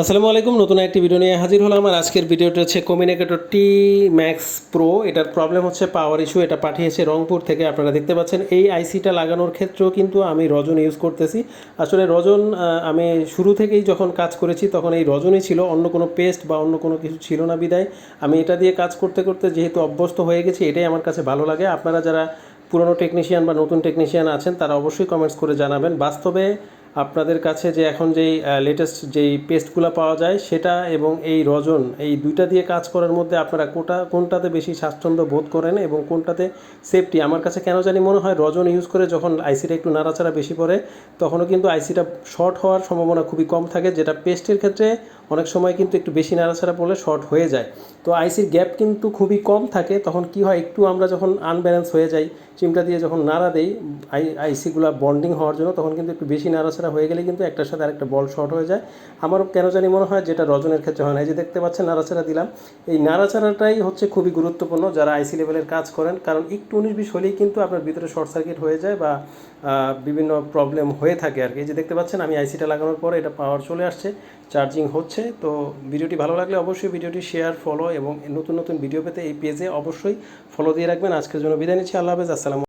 আসসালামু আলাইকুম, নতুন একটি ভিডিও নিয়ে হাজির হলাম আর আজকের ভিডিওটা হচ্ছে কমিউনিকেটর টি ম্যাক্স প্রো এটার প্রবলেম হচ্ছে পাওয়ার ইস্যু এটা পাঠিয়েছে রংপুর থেকে, আপনারা দেখতে পাচ্ছেন। এই আইসিটা লাগানোর ক্ষেত্রেও কিন্তু আমি রজন ইউজ করতেছি। আসলে রজন আমি শুরু থেকেই যখন কাজ করেছি, তখন এই রজনই ছিল, অন্য কোনো পেস্ট বা অন্য কোনো কিছু ছিল না বিদায়। আমি এটা দিয়ে কাজ করতে করতে যেহেতু অভ্যস্ত হয়ে গেছি, এটাই আমার কাছে ভালো লাগে। আপনারা যারা পুরনো টেকনিশিয়ান বা নতুন টেকনিশিয়ান আছেন, তারা অবশ্যই কমেন্টস করে জানাবেন। বাস্তবে আপনাদের কাছে যে এখন যেই লেটেস্ট যেই পেস্টগুলো পাওয়া যায়, সেটা এবং এই রজন, এই দুইটা দিয়ে কাজ করার মধ্যে আপনারা কোটা, কোনটাতে বেশি স্বাচ্ছন্দ্য বোধ করেন এবং কোনটাতে সেফটি আমার কাছে কেন জানি মনে হয় রজন ইউজ করে যখন আইসিটা একটু নাড়াচাড়া বেশি পড়ে, তখনও কিন্তু আইসিটা শর্ট হওয়ার সম্ভাবনা খুবই কম থাকে, যেটা পেস্টের ক্ষেত্রে অনেক সময় কিন্তু একটু বেশি নাড়াচাড়া পড়লে শর্ট হয়ে যায়। তো আইসির গ্যাপ কিন্তু খুবই কম থাকে, তখন কি হয়, একটু আমরা যখন আনব্যালেন্স হয়ে যাই, চিমটা দিয়ে যখন নাড়া দেই আই আইসিগুলো বন্ডিং হওয়ার জন্য, তখন কিন্তু একটু বেশি নাড়াচাড়া হয়ে গেলে কিন্তু একটার সাথে আরেকটা বল শর্ট হয়ে যায়। আমারও কেন জানি মনে হয় যেটা রজনের ক্ষেত্রে হয় না। এই যে দেখতে পাচ্ছেন, নাড়াচাড়া দিলাম। এই নাড়াচাড়াটাই হচ্ছে খুবই গুরুত্বপূর্ণ যারা আইসি লেভেলের কাজ করেন। কারণ একটু উনিশ বিশ হলেই কিন্তু আপনার ভিতরে শর্ট সার্কিট হয়ে যায় বা বিভিন্ন প্রবলেম হয়ে থাকে আর কি। এই যে দেখতে পাচ্ছেন, আমি আইসিটা লাগানোর পরে এটা পাওয়ার চলে আসছে চার্জিং হচ্ছে। তো ভিডিওটি ভালো লাগলে অবশ্যই ভিডিওটি শেয়ার ফলো এবং নতুন নতুন ভিডিও পেতে এই পেজে অবশ্যই ফলো দিয়ে রাখবেন। আজকের জন্য বিদায় নিচ্ছি। আল্লাহ হাফেজ। আসসালাম